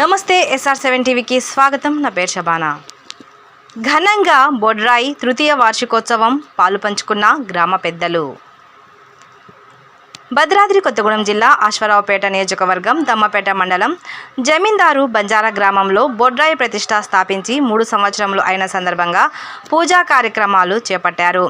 నమస్తే SR seven టీవీకి స్వాగతం. నా పేరు షబానా. ఘనంగా బొడ్రాయి తృతీయ వార్షికోత్సవం పాలు పంచుకున్న గ్రామ పెద్దలు. భద్రాద్రి కొత్తగూడెం జిల్లా ఆశ్వరావుపేట నియోజకవర్గం దమ్మపేట మండలం జమీందారు బంజారా గ్రామంలో బొడ్రాయి ప్రతిష్ట స్థాపించి మూడు సంవత్సరములు అయిన సందర్భంగా పూజా కార్యక్రమాలు చేపట్టారు.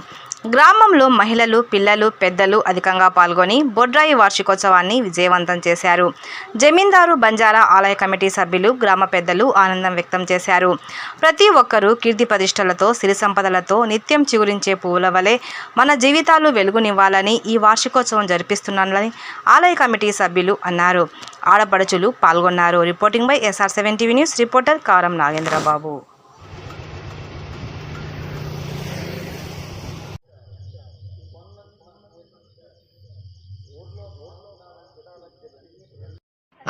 గ్రామంలో మహిళలు పిల్లలు పెద్దలు అధికంగా పాల్గొని బొడ్రాయి వార్షికోత్సవాన్ని విజయవంతం చేశారు. జమీందారు బంజారా ఆలయ కమిటీ సభ్యులు గ్రామ పెద్దలు ఆనందం వ్యక్తం చేశారు. ప్రతి ఒక్కరూ కీర్తి ప్రతిష్టలతో సిరి సంపదలతో నిత్యం చిగురించే పువ్వుల వలె మన జీవితాలు వెలుగునివ్వాలని ఈ వార్షికోత్సవం జరిపిస్తున్నానని ఆలయ కమిటీ సభ్యులు అన్నారు. ఆడపడుచులు పాల్గొన్నారు. Reporting by SR seven TV news reporter Karam Nagendrababu.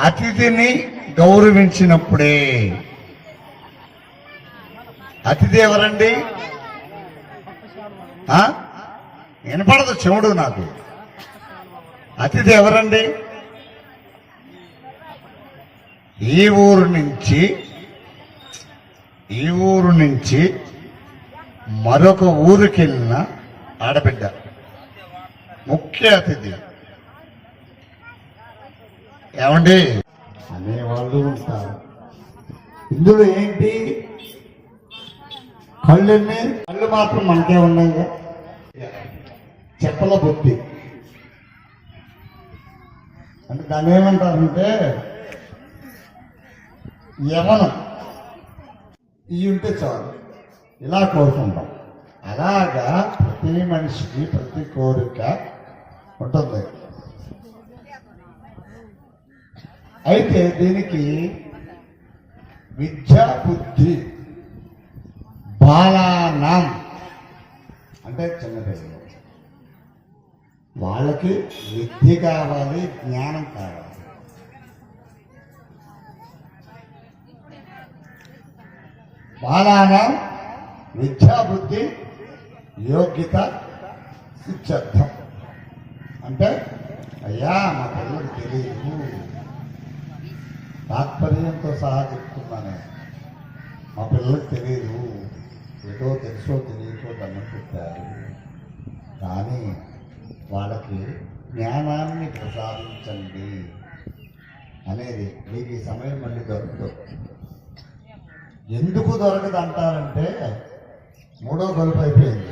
అతిథిని గౌరవించినప్పుడే. అతిథి ఎవరండి? వినపడదు చెవుడు నాకు. అతిథి ఎవరండి? ఈ ఊరు నుంచి ఈ ఊరు నుంచి మరొక ఊరికెళ్ళిన ఆడబిడ్డ. ముఖ్య అతిథి. ఏమండి? అనేవాళ్ళు ఉంటారు. ఇందులో ఏంటి? కళ్ళన్నీ? కళ్ళు మాత్రం మనకే ఉన్నాయి. చెప్పల బుద్ధి. అంటే దాన్ని ఏమంటారంటే యవనం. ఇవి ఉంటే చాలు. ఇలా కోరుకుంటాం. అలాగా ప్రతి మనిషికి ప్రతి కోరిక ఉంటుంది. అయితే దీనికి విద్యా బుద్ధి బాలానం అంటే చిన్నపిల్లలు. వాళ్ళకి విద్య కావాలి జ్ఞానం కావాలి. బాలానం విద్యా బుద్ధి యోగ్యత శిక్షర్థం అంటే అయ్యా మా పిల్లలకు తెలియదు. తాత్పర్యంతో సహా చెప్తున్నానే. మా పిల్లలకు తెలియదు ఏదో తెలుసో తెలియకో దండం పెట్టారు. కానీ వాళ్ళకి జ్ఞానాన్ని ప్రసాదించండి అనేది మీకు ఈ సమయం మళ్ళీ దొరకదు ఎందుకు దొరకదు అంటారంటే మూడో గొలుపు అయిపోయింది.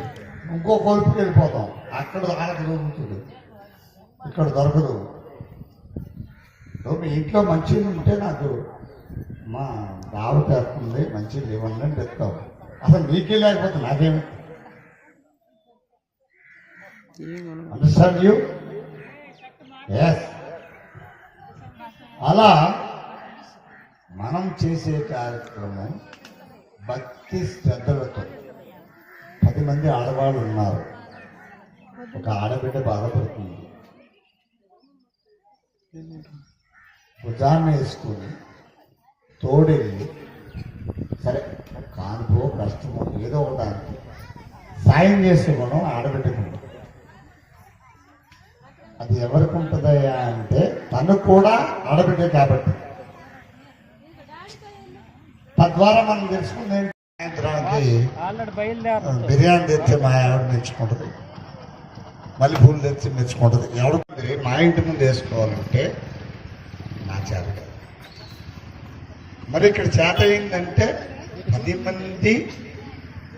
ఇంకో కొలుపుకి వెళ్ళిపోతాం. అక్కడ వాళ్ళకి దొరుకుతుంది. ఇక్కడ దొరకదు. మీ ఇంట్లో మంచిది ఉంటే నాకు మా బావ తెస్తుంది మంచి ఇవ్వండి అని చెప్తావు. అసలు మీకే లేకపోతే నాకేమి? అండర్స్టాండ్ యూ ఎస్ అలా మనం చేసే కార్యక్రమం భక్తి శ్రద్ధలతో పది మంది ఆడవాళ్ళు ఉన్నారు. ఒక ఆడబిడ్డ బాధపడుతుంది. భుజాన్ని వేసుకుని తోడెళ్ళి సరే కానుకో కష్టమో ఏదో ఒకదానికి సాయం చేసే ఆడబిడ్డకు ఉంటుంది. అది ఎవరికి ఉంటుందయ్యా అంటే తను కూడా ఆడబిడ్డే కాబట్టి తద్వారా మనం తెలుసుకుంది? సాయంత్రానికి బిర్యానీ తెచ్చి మా ఆవిడ మెచ్చుకుంటుంది మళ్ళీ పూలు తెచ్చి మెచ్చుకుంటుంది ఎవరికి మా ఇంటి ముందు వేసుకోవాలంటే నా చేత. మరి ఇక్కడ చేత ఏంటంటే పది మంది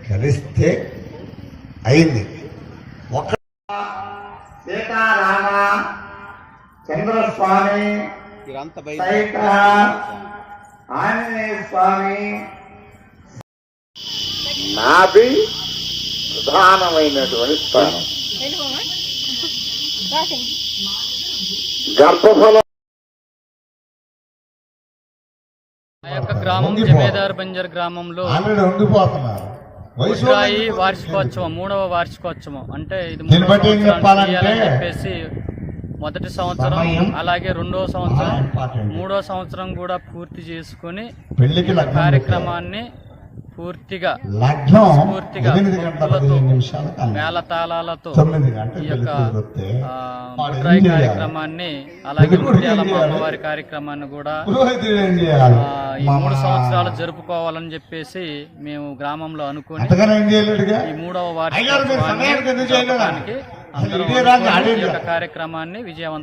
కలిస్తే అయింది. ఒక సీతారామ చంద్రస్వామి ఆంజనేయ స్వామి. నాభి ప్రధానమైనటువంటి స్థానం. గర్భఫలం గ్రామం జమేదార్ బంజర్ గ్రామంలో బుడ్రాయి వార్షికోత్సవం మూడవ వార్షికోత్సవం. అంటే ఇది మూడవ చెప్పేసి మొదటి సంవత్సరం అలాగే రెండో సంవత్సరం చాలా important. మూడో సంవత్సరం కూడా పూర్తి చేసుకొని కార్యక్రమాన్ని పూర్తిగా నిమిషాలకు మేళతాళాలతో ఈ యొక్క చేయాలి? కార్యక్రమాన్ని అలాగే చేయాలి? అమ్మవారి కార్యక్రమాన్ని కూడా ఈ మూడు సంవత్సరాలు జరుపుకోవాలని చెప్పేసి మేము గ్రామంలో అనుకుని ఈ మూడవ కదా. కార్యక్రమాన్ని విజయవంతం